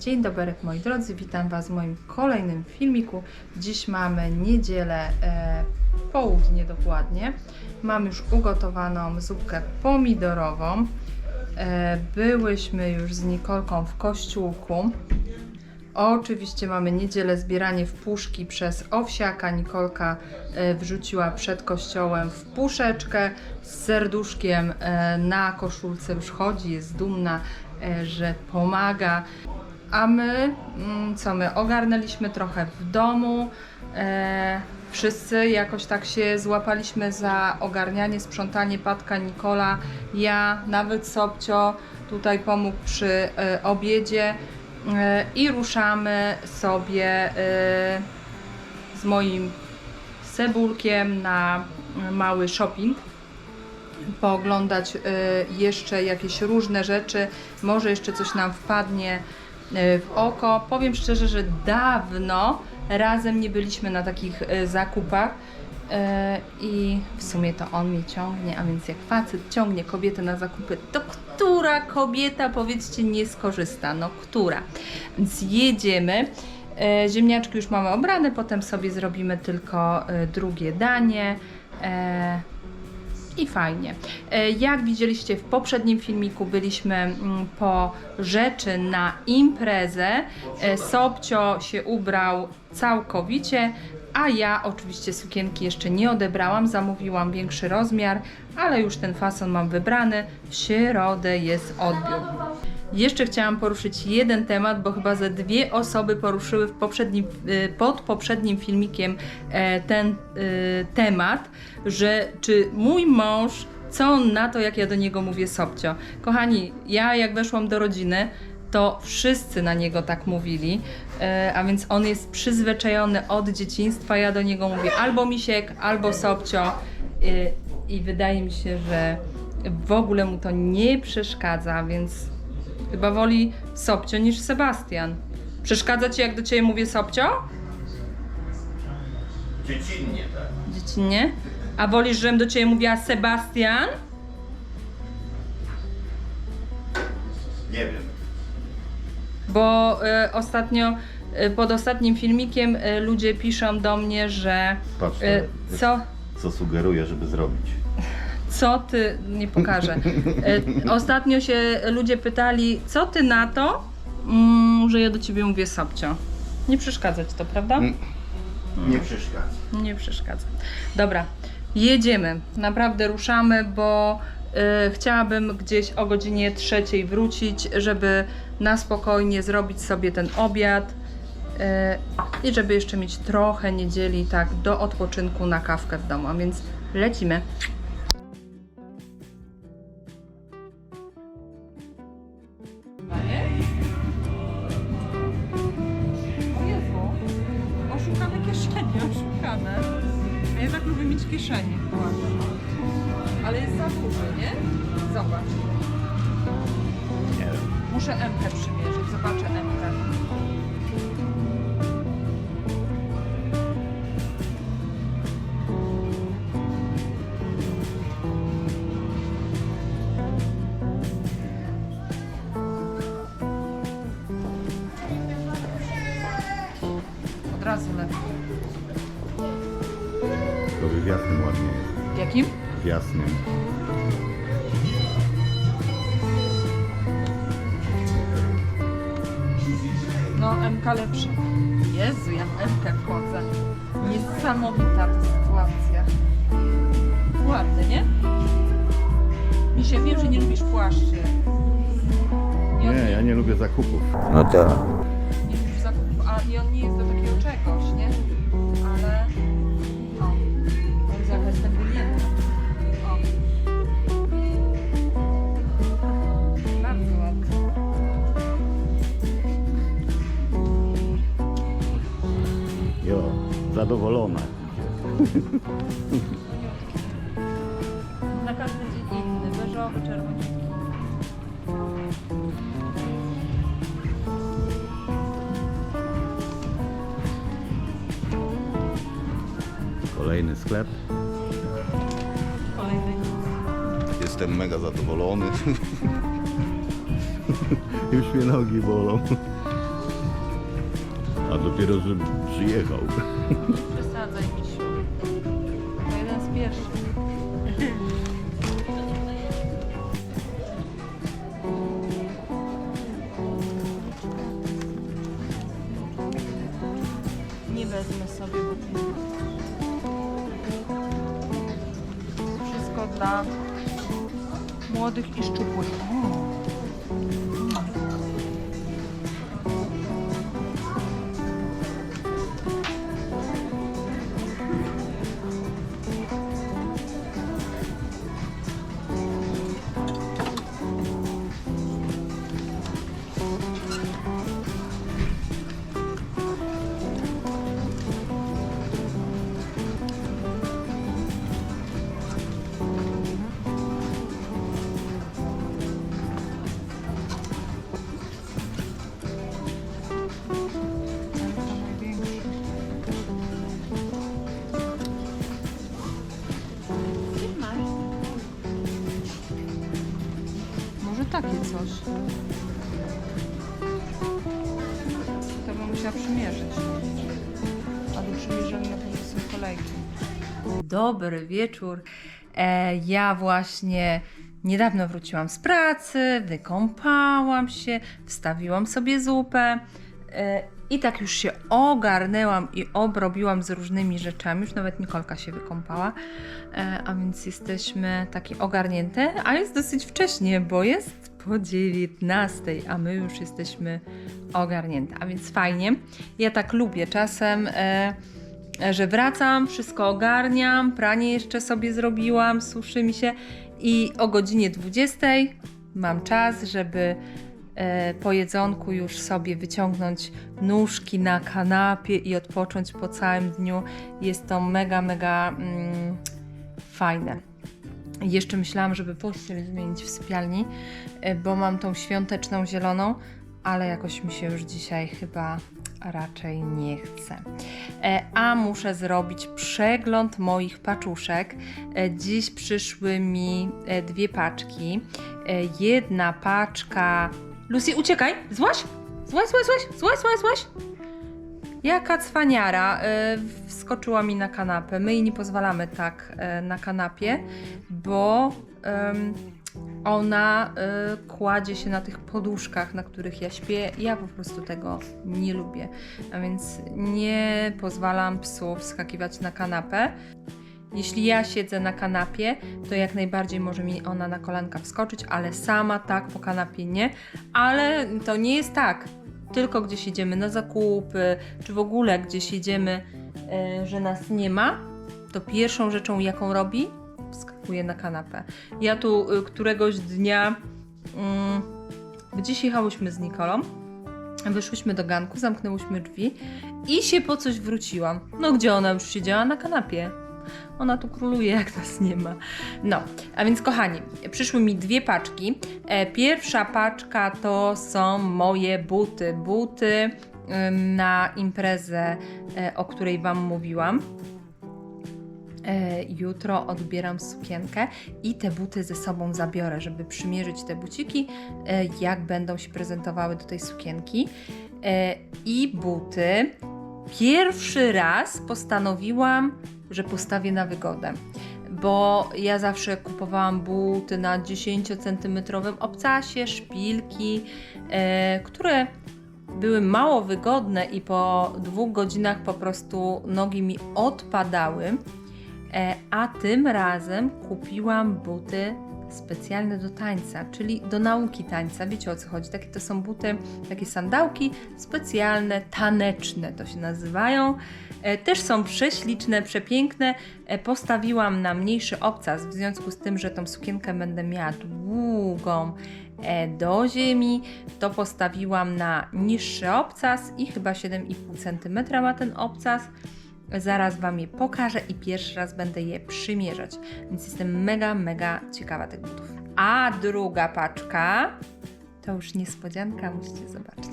Dzień dobry moi drodzy, witam Was w moim kolejnym filmiku. Dziś mamy niedzielę, e, południe dokładnie. Mam już ugotowaną zupkę pomidorową. E, byłyśmy już z Nikolką w kościółku. Oczywiście mamy niedzielę zbieranie w puszki przez owsiaka. Nikolka e, wrzuciła przed kościołem w puszeczkę z serduszkiem e, na koszulce. Już chodzi, jest dumna, e, że pomaga. A my, mm, co my, ogarnęliśmy trochę w domu. E, wszyscy jakoś tak się złapaliśmy za ogarnianie, sprzątanie Patka, Nikola, ja, nawet Sobcio tutaj pomógł przy e, obiedzie. E, I ruszamy sobie e, z moim Sebulkiem na mały shopping pooglądać y, jeszcze jakieś różne rzeczy, może jeszcze coś nam wpadnie w oko. Powiem szczerze, że dawno razem nie byliśmy na takich y, zakupach y, i w sumie to on mnie ciągnie, a więc jak facet ciągnie kobietę na zakupy, to która kobieta, powiedzcie, nie skorzysta? No która? Więc jedziemy. E, Ziemniaczki już mamy obrane, potem sobie zrobimy tylko e, drugie danie. I fajnie. E, Jak widzieliście w poprzednim filmiku, byliśmy mm, po rzeczy na imprezę. E, Sobcio się ubrał całkowicie, a ja oczywiście sukienki jeszcze nie odebrałam. Zamówiłam większy rozmiar, ale już ten fason mam wybrany. W środę jest odbiór. Jeszcze chciałam poruszyć jeden temat, bo chyba ze dwie osoby poruszyły w poprzednim, y, pod poprzednim filmikiem e, ten y, temat, że czy mój mąż, co on na to, jak ja do niego mówię Sobcio. Kochani, ja jak weszłam do rodziny, to wszyscy na niego tak mówili, e, a więc on jest przyzwyczajony od dzieciństwa. Ja do niego mówię albo Misiek, albo Sobcio y, i wydaje mi się, że w ogóle mu to nie przeszkadza, więc Chyba woli Sobcio niż Sebastian. Przeszkadza ci, jak do ciebie mówię Sobcio? Dziecinnie, tak. Dziecinnie. A wolisz, żebym do ciebie mówiła Sebastian? Nie wiem. Bo e, ostatnio, e, pod ostatnim filmikiem e, ludzie piszą do mnie, że Patrz, to co, co sugeruję, żeby zrobić. Co ty, nie pokażę. E, ostatnio się ludzie pytali, co ty na to, mm, że ja do ciebie mówię Sobcio. Nie przeszkadza ci to, prawda? Mm. Nie przeszkadza. Nie przeszkadza. Dobra, jedziemy. Naprawdę ruszamy, bo y, chciałabym gdzieś o godzinie trzeciej wrócić, żeby na spokojnie zrobić sobie ten obiad y, i żeby jeszcze mieć trochę niedzieli tak do odpoczynku na kawkę w domu. A więc lecimy. A ja tak lubię mieć kieszenie. Ale jest za duży, nie? Zobacz. Nie wiem. Muszę MK przymierzyć, zobaczę MK. W jasnym ładnie. Jakim? W jasnym. No, MK lepszy. Jezu, ja w MK wchodzę. Niesamowita sytuacja. Ładny, nie? Mi się wiem, że nie lubisz płaszczy. Nie, ja nie lubię zakupów. No tak. Zadowolona. Na każdy dzień inny, beżowy, czerwoniutki. Kolejny sklep. Kolejny Jestem mega zadowolony. Już mnie nogi bolą. A dopiero że przyjechał. Przesadzaj, misiu. To jeden z pierwszych. Nie wezmę sobie, bo tu Wszystko dla młodych i szczupłych. Takie coś. To bym musiała przymierzyć. A do przymierzenia to są kolejki. Dobry wieczór. E, ja właśnie niedawno wróciłam z pracy, wykąpałam się, wstawiłam sobie zupę. E, I tak już się ogarnęłam i obrobiłam z różnymi rzeczami. Już nawet Nikolka się wykąpała. E, a więc jesteśmy takie ogarnięte, a jest dosyć wcześnie, bo jest po 19, a my już jesteśmy ogarnięte. A więc fajnie. Ja tak lubię czasem. E, że wracam, wszystko ogarniam, pranie jeszcze sobie zrobiłam, suszy mi się i o godzinie 20 mam czas, żeby e, po jedzonku już sobie wyciągnąć nóżki na kanapie i odpocząć po całym dniu. Jest to mega, mega mm, fajne. Jeszcze myślałam, żeby pościel zmienić w sypialni, e, bo mam tą świąteczną zieloną, ale jakoś mi się już dzisiaj chyba raczej nie chce. E, A muszę zrobić przegląd moich paczuszek. E, Dziś przyszły mi dwie paczki. Jedna paczka. Lucy, uciekaj! Złaś! Złaś, złaś, złaś, złaś, złaś, złaś! Jaka cwaniara e, wskoczyła mi na kanapę. My jej nie pozwalamy tak e, na kanapie, bo ona e, kładzie się na tych poduszkach, na których ja śpię. Ja po prostu tego nie lubię. A więc nie pozwalam psu wskakiwać na kanapę. Jeśli ja siedzę na kanapie, to jak najbardziej może mi ona na kolanka wskoczyć, ale sama tak po kanapie nie. Ale to nie jest tak. Tylko gdzieś idziemy na zakupy, czy w ogóle gdzieś idziemy, e, że nas nie ma, to pierwszą rzeczą, jaką robi, wskakuje na kanapę. Ja tu y, któregoś dnia mm, gdzieś jechałyśmy z Nikolą, wyszłyśmy do ganku, zamknęłyśmy drzwi i się po coś wróciłam. No gdzie ona już siedziała? Na kanapie. Ona tu króluje, jak nas nie ma. No, a więc kochani, przyszły mi dwie paczki. E, Pierwsza paczka to są moje buty. Buty na imprezę, e, o której Wam mówiłam. E, Jutro odbieram sukienkę i te buty ze sobą zabiorę, żeby przymierzyć te buciki, jak będą się prezentowały do tej sukienki. I buty pierwszy raz postanowiłam, że postawię na wygodę. Bo ja zawsze kupowałam buty na 10-centymetrowym obcasie, szpilki, e, które były mało wygodne i po dwóch godzinach po prostu nogi mi odpadały. E, a tym razem kupiłam buty specjalne do tańca, czyli do nauki tańca. Wiecie o co chodzi? Takie to są buty, takie sandałki specjalne, taneczne to się nazywają. E, Też są prześliczne, przepiękne. E, Postawiłam na mniejszy obcas, w związku z tym, że tą sukienkę będę miała długą e, do ziemi, to postawiłam na niższy obcas i chyba 7,5 cm ma ten obcas. Zaraz Wam je pokażę i pierwszy raz będę je przymierzać. Więc jestem mega, mega ciekawa tych butów. A druga paczka to już niespodzianka, musicie zobaczyć.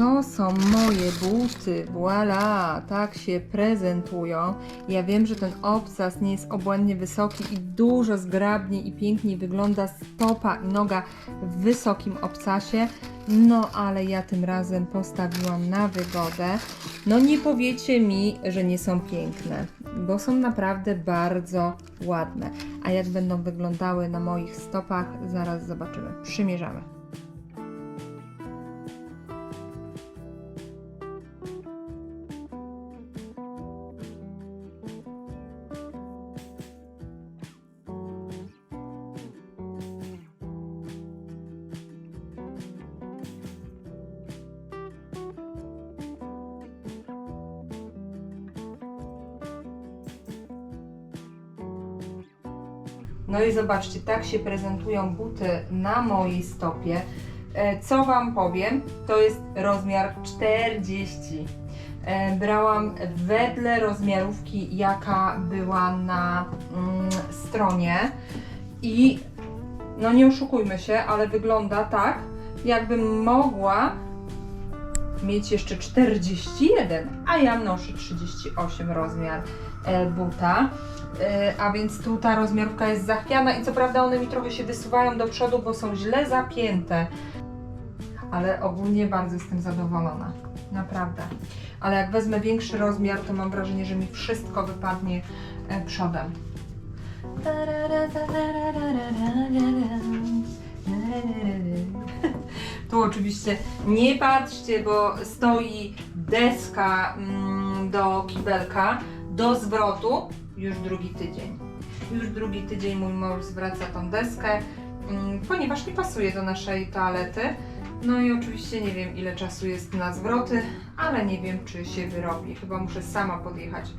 To są moje buty. Voila, tak się prezentują. Ja wiem, że ten obcas nie jest obłędnie wysoki i dużo zgrabniej i piękniej wygląda stopa i noga w wysokim obcasie. No, ale ja tym razem postawiłam na wygodę. No, nie powiecie mi, że nie są piękne, bo są naprawdę bardzo ładne. A jak będą wyglądały na moich stopach, zaraz zobaczymy. Przymierzamy. No i zobaczcie, tak się prezentują buty na mojej stopie. E, Co Wam powiem, to jest rozmiar 40. E, Brałam wedle rozmiarówki, jaka była na mm, stronie i no nie oszukujmy się, ale wygląda tak, jakbym mogła mieć jeszcze 41, a ja noszę 38 rozmiar e, buta. E, A więc tu ta rozmiarówka jest zachwiana i co prawda one mi trochę się wysuwają do przodu, bo są źle zapięte. Ale ogólnie bardzo jestem zadowolona. Naprawdę. Ale jak wezmę większy rozmiar, to mam wrażenie, że mi wszystko wypadnie e, przodem. Tu oczywiście nie patrzcie, bo stoi deska mm, do kibelka, do zwrotu już drugi tydzień. Już drugi tydzień mój mąż zwraca tą deskę, mm, ponieważ nie pasuje do naszej toalety. No i oczywiście nie wiem ile czasu jest na zwroty, ale nie wiem czy się wyrobi. Chyba muszę sama podjechać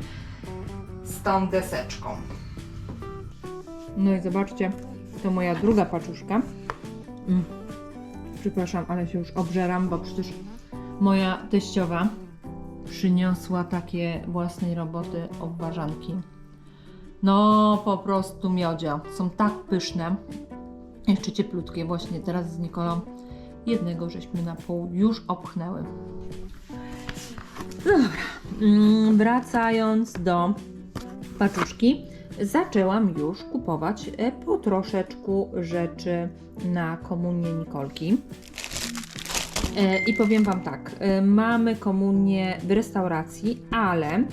z tą deseczką. No i zobaczcie, to moja druga paczuszka. Mm. Przepraszam, ale się już obżeram, bo przecież moja teściowa przyniosła takie własnej roboty obwarzanki. No, po prostu miodzia. Są tak pyszne. Jeszcze cieplutkie. Właśnie teraz z Nikolą jednego żeśmy na pół już opchnęły. Dobra. Mm, Wracając do paczuszki, zaczęłam już kupować e, po troszeczku rzeczy na komunię Nikolki. E, I powiem Wam tak, e, mamy komunię w restauracji, ale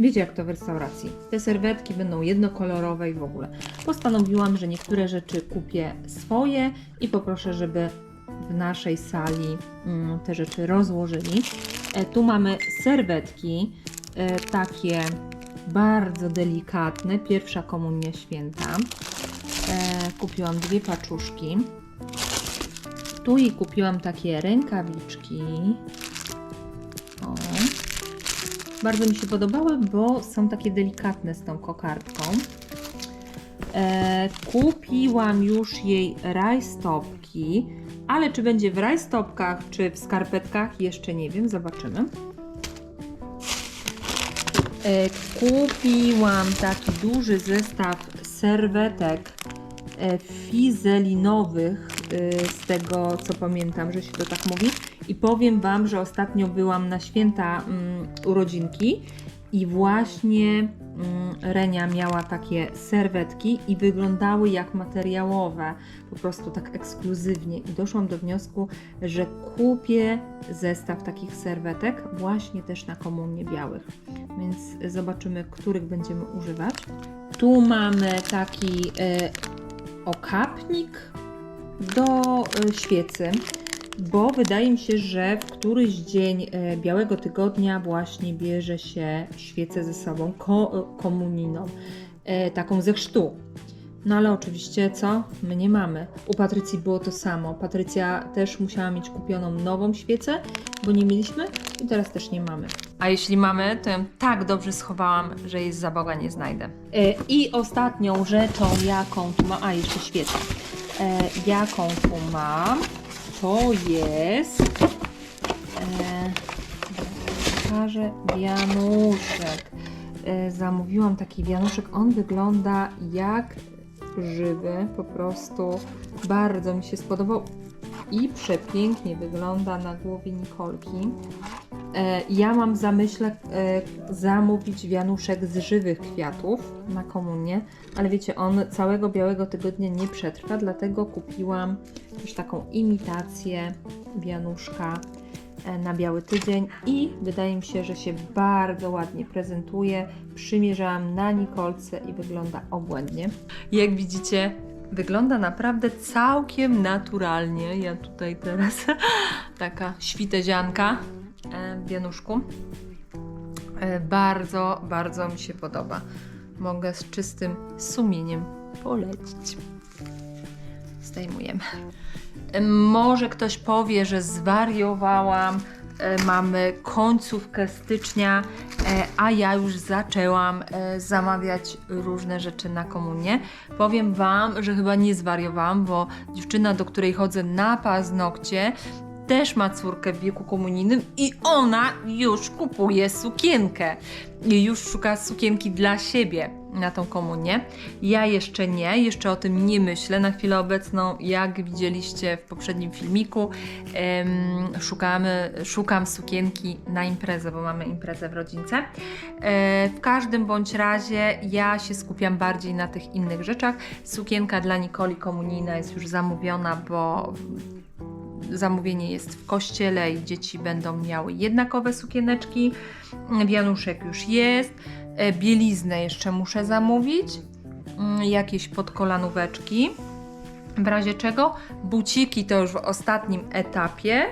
wiecie jak to w restauracji. Te serwetki będą jednokolorowe i w ogóle. Postanowiłam, że niektóre rzeczy kupię swoje i poproszę, żeby w naszej sali mm, te rzeczy rozłożyli. E, tu mamy serwetki, e, takie bardzo delikatne, pierwsza komunia święta. E, kupiłam dwie paczuszki. Tu i kupiłam takie rękawiczki. Bardzo mi się podobały, bo są takie delikatne z tą kokardką. E, kupiłam już jej rajstopki, ale czy będzie w rajstopkach, czy w skarpetkach, jeszcze nie wiem, zobaczymy. E, kupiłam taki duży zestaw serwetek e, fizelinowych, z tego co pamiętam, że się to tak mówi. I powiem Wam, że ostatnio byłam na święta mm, urodzinki i właśnie mm, Renia miała takie serwetki i wyglądały jak materiałowe, po prostu tak ekskluzywnie. I doszłam do wniosku, że kupię zestaw takich serwetek właśnie też na komunie białych. Więc zobaczymy, których będziemy używać. Tu mamy taki e, okapnik do e, świecy, bo wydaje mi się, że w któryś dzień e, białego tygodnia właśnie bierze się świecę ze sobą ko, e, komunijną, e, taką ze chrztu. No ale oczywiście co? My nie mamy. U Patrycji było to samo. Patrycja też musiała mieć kupioną nową świecę, bo nie mieliśmy i teraz też nie mamy. A jeśli mamy, to ją tak dobrze schowałam, że jej za Boga nie znajdę. I ostatnią rzeczą, jaką tu mam, a jeszcze świecę, e, jaką tu mam, to jest e, pokażę wianuszek. E, zamówiłam taki wianuszek, on wygląda jak żywy, po prostu bardzo mi się spodobał. i przepięknie wygląda na głowie Nikolki. E, Ja mam zamyśle zamówić wianuszek z żywych kwiatów na komunię, ale wiecie, on całego białego tygodnia nie przetrwa, dlatego kupiłam już taką imitację wianuszka e, na biały tydzień i wydaje mi się, że się bardzo ładnie prezentuje. Przymierzałam na Nikolce i wygląda obłędnie. Jak widzicie, wygląda naprawdę całkiem naturalnie. Ja tutaj teraz taka świtezianka w wianuszku. E, Bardzo, bardzo mi się podoba. Mogę z czystym sumieniem polecić. Zdejmujemy. E, Może ktoś powie, że zwariowałam. E, Mamy końcówkę stycznia, e, a ja już zaczęłam e, zamawiać różne rzeczy na komunię. Powiem Wam, że chyba nie zwariowałam, bo dziewczyna, do której chodzę na paznokcie, też ma córkę w wieku komunijnym i ona już kupuje sukienkę. I już szuka sukienki dla siebie na tą komunię. Ja jeszcze nie, jeszcze o tym nie myślę. Na chwilę obecną, jak widzieliście w poprzednim filmiku, em, szukamy, szukam sukienki na imprezę, bo mamy imprezę w rodzince. E, w każdym bądź razie ja się skupiam bardziej na tych innych rzeczach. Sukienka dla Nikoli komunijna jest już zamówiona, bo zamówienie jest w kościele i dzieci będą miały jednakowe sukieneczki. Wianuszek już jest. E, Bieliznę jeszcze muszę zamówić. Mm, Jakieś podkolanóweczki. W razie czego buciki to już w ostatnim etapie.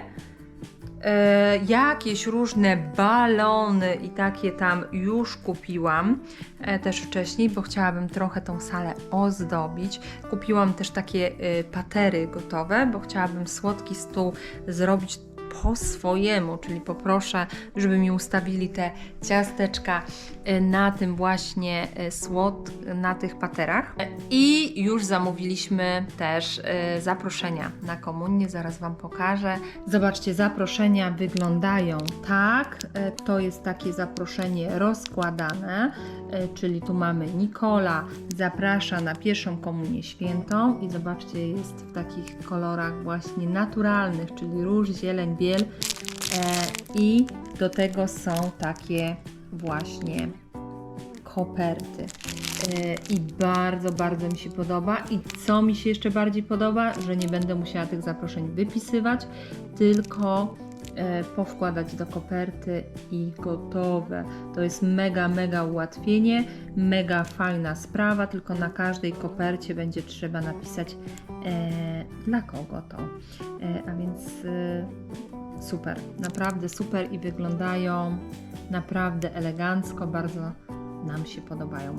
E, jakieś różne balony i takie tam już kupiłam e, też wcześniej, bo chciałabym trochę tą salę ozdobić. Kupiłam też takie e, patery gotowe, bo chciałabym słodki stół zrobić po swojemu, czyli poproszę, żeby mi ustawili te ciasteczka e, na tym właśnie e, słod, na tych paterach. I już zamówiliśmy też e, zaproszenia na komunię, zaraz Wam pokażę. Zobaczcie, zaproszenia wyglądają tak. To jest takie zaproszenie rozkładane, czyli tu mamy Nikola zaprasza na pierwszą komunię świętą i zobaczcie, jest w takich kolorach właśnie naturalnych, czyli róż, zieleń, biel e, i do tego są takie właśnie koperty. E, I bardzo, bardzo mi się podoba. I co mi się jeszcze bardziej podoba, że nie będę musiała tych zaproszeń wypisywać, tylko e, powkładać do koperty i gotowe. To jest mega, mega ułatwienie, mega fajna sprawa, tylko na każdej kopercie będzie trzeba napisać e, dla kogo to. E, a więc e, super, naprawdę super i wyglądają naprawdę elegancko, bardzo nam się podobają.